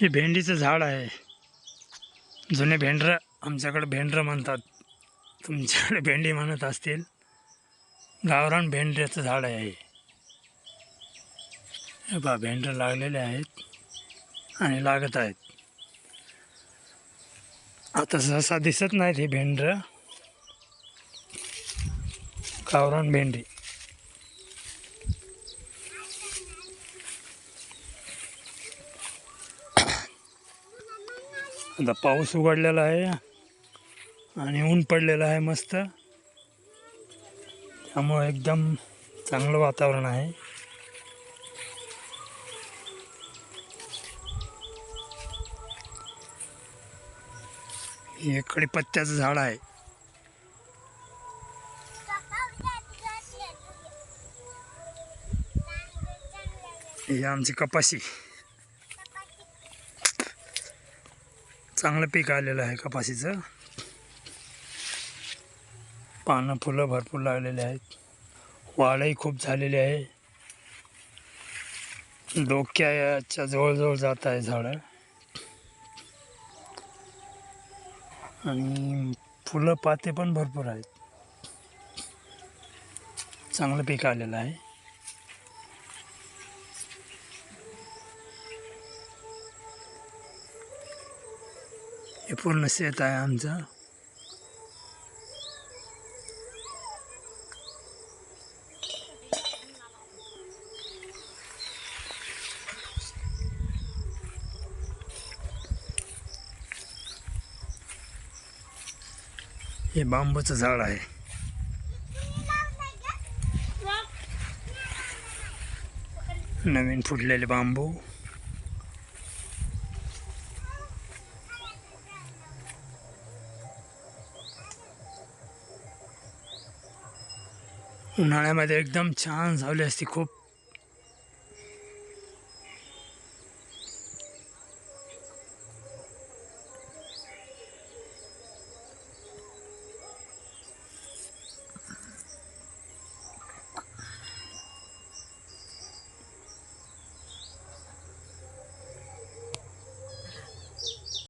हे भेंडीचं झाड आहे. जुने भेंडरं आमच्याकडे भेंडरं म्हणतात. तुमच्याकडे भेंडी म्हणत असतील. गावरान भेंड्याचं झाड आहे हे. हे बा भेंडरं लागलेले आहेत आणि लागत आहेत. आता सहसा दिसत नाहीत हे भेंडरं. गावरान भेंडी. आता पाऊस उघडलेला आहे आणि ऊन पडलेलं आहे मस्त. त्यामुळे एकदम चांगलं वातावरण आहे. हे कडीपत्त्याचं झाड आहे. हे आमची कपाशी. चांगलं पीक आलेलं आहे कपाशीचं. पानं फुलं भरपूर लागलेले आहेत. वाढही खूप झालेली आहे. डोक्याच्या जवळजवळ जात आहे झाडं. आणि फुलं पाते पण भरपूर आहेत. चांगलं पीक आलेलं आहे. हे पूर्ण शेत आहे आमचं. हे बांबूचं झाड आहे. नवीन फुटलेले बांबू. उन्हाळ्यामध्ये एकदम छान सावली असते. खूप